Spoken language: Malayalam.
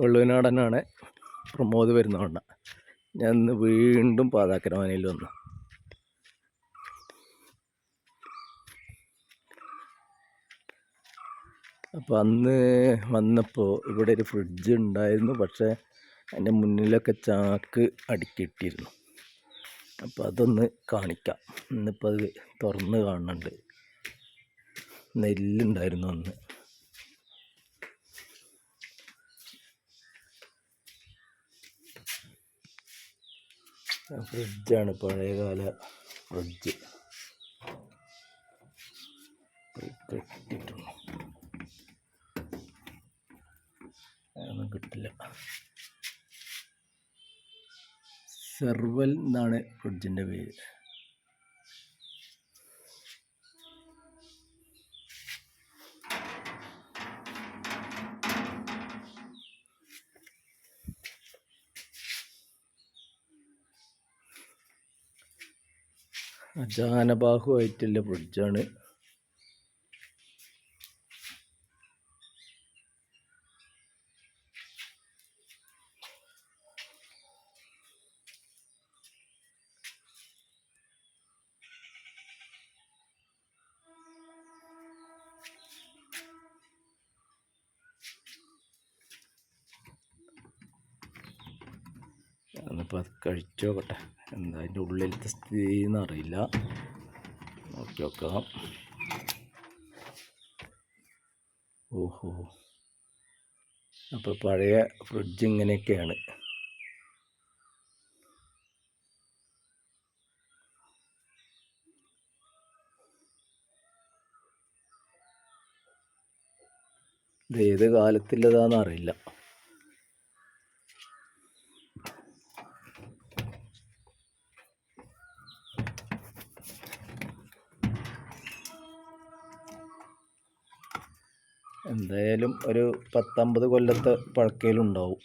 വെള്ളുവനാടനാണ് പ്രമോദ് വരുന്നവണ്ണ ഞാൻ ഇന്ന് വീണ്ടും പാതാക്കരമാനയിൽ വന്നു. അപ്പോൾ അന്ന് വന്നപ്പോൾ ഇവിടെ ഒരു ഫ്രിഡ്ജ് ഉണ്ടായിരുന്നു. പക്ഷേ അതിന്റെ മുന്നിലൊക്കെ ചാക്ക് അടുക്കിയിട്ടിരുന്നു. അപ്പോൾ അതൊന്ന് കാണിക്കാം. ഇന്നിപ്പോൾ അത് തുറന്ന് കാണുന്നുണ്ട് നെല്ലുണ്ടായിരുന്നു അന്ന്. ഫ്രിഡ്ജാണ് പഴയകാല ഫ്രിഡ്ജ്. അതൊന്നും കിട്ടില്ല. സെർവൽ എന്നാണ് ഫ്രിഡ്ജിന്റെ പേര്. അജാനബാഹുവായിട്ടുള്ള ഫ്രിഡ്ജാണ് ഞാനിപ്പോൾ അത് കഴിച്ചു നോക്കട്ടെ എന്താ അതിന്റെ ഉള്ളിലത്തെ സ്ഥിതി എന്നറിയില്ല നോക്കി നോക്കാം. ഓഹോ. അപ്പോൾ പഴയ ഫ്രിഡ്ജ് ഇങ്ങനെയൊക്കെയാണ്. ഇത് ഏത് കാലത്തുള്ളതാണെന്ന് അറിയില്ല. എന്തായാലും ഒരു പത്തമ്പത് കൊല്ലത്തെ പഴക്കയിലുണ്ടാവും.